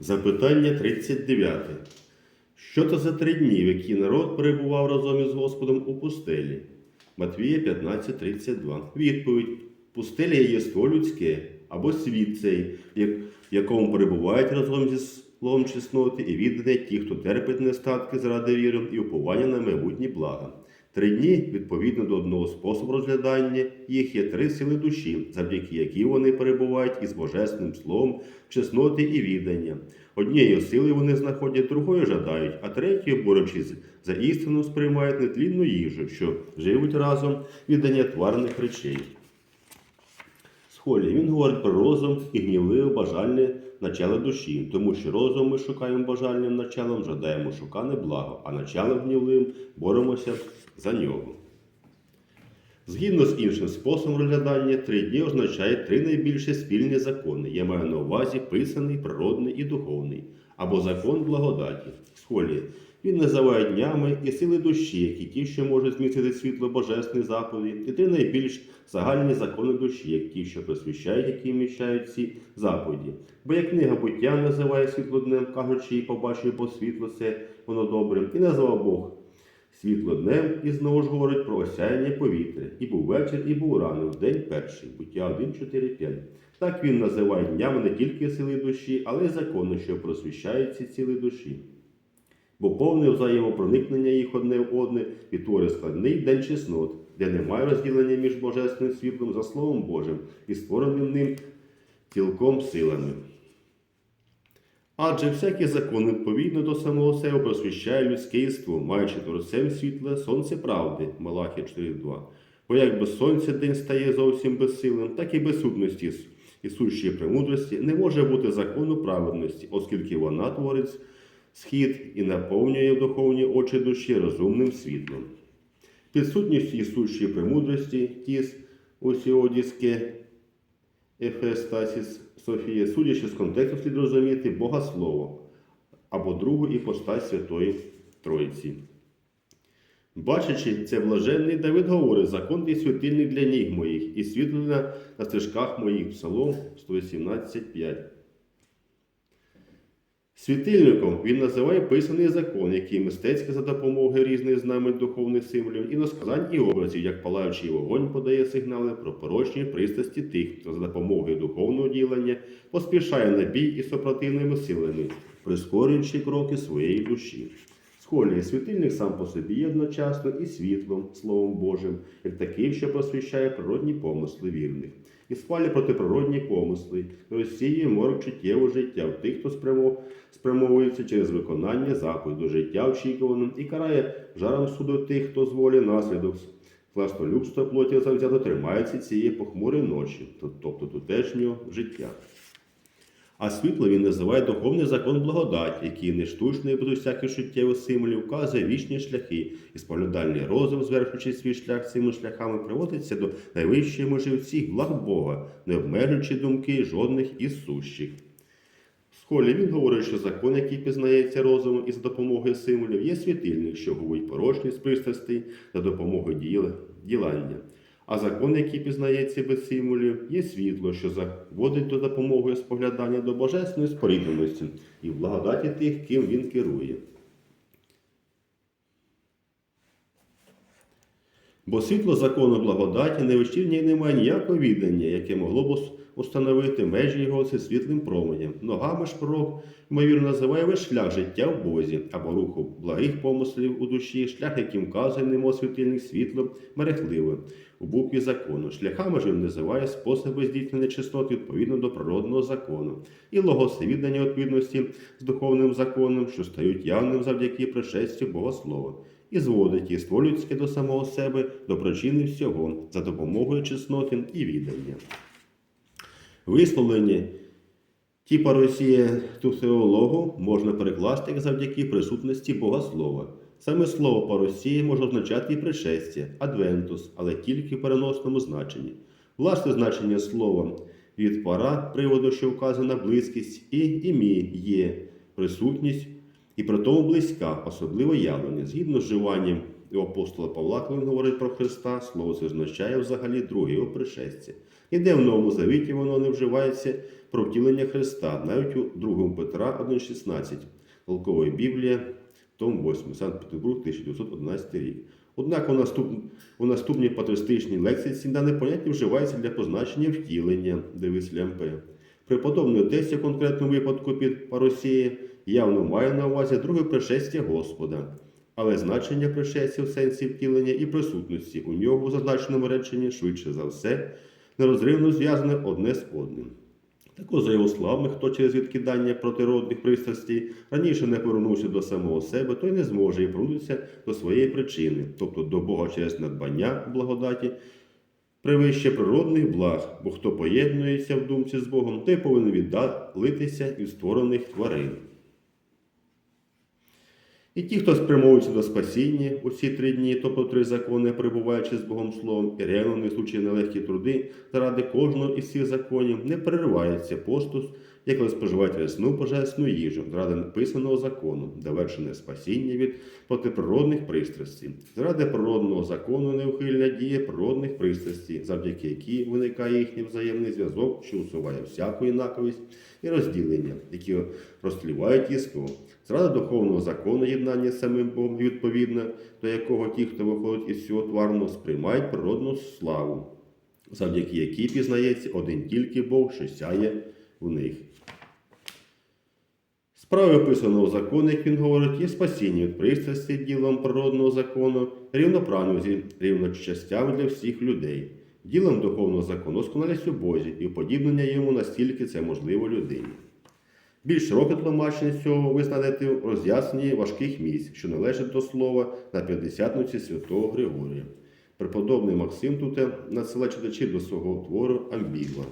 Запитання 39. Що це за три дні, в які народ перебував разом із Господом у пустелі? Матвія 15.32. Відповідь. Пустеля є єство людське або світ цей, в якому перебувають разом зі словом чесноти і віддане ті, хто терпить нестатки заради віри і уповання на майбутні блага. Три дні, відповідно до одного способу розглядання, їх є три сили душі, завдяки якій вони перебувають із божественним словом, чесноти і віддання. Однією силою вони знаходять, другою жадають, а третьою, борючись за істину, сприймають нетлінну їжу, що живуть разом віддання тварних речей. Схолі він говорить про розум і гнівливе бажальне начало душі, тому що розум ми шукаємо бажальним началом, жадаємо шукане благо, а началом гнівливим боремося за нього. Згідно з іншим способом розглядання, три дні означає три найбільші спільні закони. Я маю на увазі писаний, природний і духовний, або закон благодаті. Схолі. Він називає днями і сили душі, які ті, що можуть змістити світло божественної заповіді, і три найбільш загальні закони душі, як ті, що просвіщають, які вміщають ці заповіді. Бо як книга буття називає світло днем, кажучи, і побачив бо світло це воно добре, і назвав Бог світло днем, і знову ж говорить про осяяння повітря. І був вечір, і був ранок, день перший, буття 1, 4, 5. Так він називає днями не тільки сили душі, але й закони, що просвіщають ці ціли душі. Бо повне взаємопроникнення їх одне в одне відтворює складний день чеснот, де немає розділення між божественним світлом за Словом Божим і створеним ним цілком силами. Адже всякий закон відповідно до самого себе просвіщає людське маючи творцем світла сонце правди, Малахія 4.2. Бо як без сонця день стає зовсім безсилим, так і без сутності і сущої премудрості не може бути закону праведності, оскільки вона творить схід і наповнює духовні очі душі розумним світлом. Підсутністю і премудрості тіс осіодіське Ефестасіс Софія, судячи з контексту, слід розуміти Бога Слово або другу іпостась Святої Троїці. Бачачи це блаженний Давид говорить, закон ти світильник для ніг моїх і світло на, стежках моїх. Псалом 118.5. Світильником він називає писаний закон, який мистецько за допомогою різних знамень духовних символів, іносказань і образів, як палаючий вогонь подає сигнали про порочні пристрасті тих, хто за допомогою духовного ділення поспішає на бій із супротивними силами, прискорюючи кроки своєї душі. Схольний світильник сам по собі є одночасно і світлом, Словом Божим, як такий, що просвіщає природні помисли вірних, і схвалює протиприродні помисли, розсіє морок чуттєвого життя в тих, хто спрямовується через виконання заповіду життя очікуваним і карає жаром суду тих, хто зволі наслідок Власнолюбство плоті завзято тримається цієї похмурої ночі, тобто тутешнього життя. А світло він називає духовний закон благодаті, який не штучний без усяких життєвих символів, вказує вічні шляхи, і споглядальний розум, звершуючи свій шлях цими шляхами, приводиться до найвищої межі всіх благ Бога, не обмежуючи думки жодних із сущих. В школі він говорить, що закон, який пізнається розумом і за допомогою символів, є світильник, що губить порожність пристрастей за допомогою діла- ділання. А закон, який пізнається без символів, є світло, що заводить до допомоги споглядання до божественної спорідненості і благодаті тих, ким він керує. Бо світло закону благодаті не вичірнє не має ніякого віддання, яке могло б установити межі його світлим променем. Ногами ж пророк, ймовірно, називає весь шлях життя в Бозі або руху благих помислів у душі, шлях, яким вказує немо світильник світло мерехливе у букві закону. Шляхами ж він називає способи здійснення чистоти відповідно до природного закону і логоси віддання відповідності з духовним законом, що стають явним завдяки пришестю Богослова і зводить єство людське до самого себе, до причини всього, за допомогою чесноти і віддання. Висловлення типа Росія тусеологу можна перекласти як завдяки присутності Богослова. Саме слово паросія може означати і пришестя, адвентус, але тільки в переносному значенні. Власне значення слова від пара приводу, що вказана близькість, і імі є присутність і при тому близька, особливо явлення. Згідно з вживанням у апостола Павла, коли він говорить про Христа, слово це означає взагалі друге його пришестя. Ніде в Новому Завіті воно не вживається про втілення Христа, навіть у 2 Петра 1,16, Волкової Біблія, том 8, Санкт-Петербург, 1911 рік. Однак у, наступ... у наступній патристичній лексиці дане поняття вживається для позначення втілення, дивись Лямпе. Преподобний отець у конкретному випадку під паросіє явно має на увазі друге пришестя Господа, але значення пришестя в сенсі втілення і присутності у нього у зазначеному реченні швидше за все нерозривно зв'язане одне з одним. Також, за його словами, хто через відкидання протиродних пристрастей раніше не повернувся до самого себе, той не зможе і повернутися до своєї причини, тобто до Бога через надбання благодаті, превище природних благ, бо хто поєднується в думці з Богом, той повинен віддалитися від створених тварин. І ті, хто спрямовується до спасіння у ці три дні, тобто три закони, перебуваючи з Богом Словом, і реально несучи нелегкі труди, заради кожного із цих законів не переривається постус, як ви споживаєте рясну божественну їжу, заради написаного закону, довершене спасіння від протиприродних пристрастей. Заради природного закону неухильна діє природних пристрастей, завдяки якій виникає їхній взаємний зв'язок, що усуває всяку інаковість і розділення, які розтлівають єство. Зрада духовного закону єднання з самим Богом, відповідно до якого ті, хто виходить із цього тварного, сприймають природну славу, завдяки якій пізнається один тільки Бог, що сяє в них. Справи описаного закону, як він говорить, є спасіння від пристрасті ділом природного закону, рівноправності, рівночастями для всіх людей. Ділом духовного закону досконалість у Бозі і уподібнення йому настільки це можливо людині. Більш широке тлумачення цього ви в роз'ясненні важких місць, що належать до слова на п'ятдесятниці святого Григорія. Преподобний Максим тут надсилає читачів до свого твору Амбігла.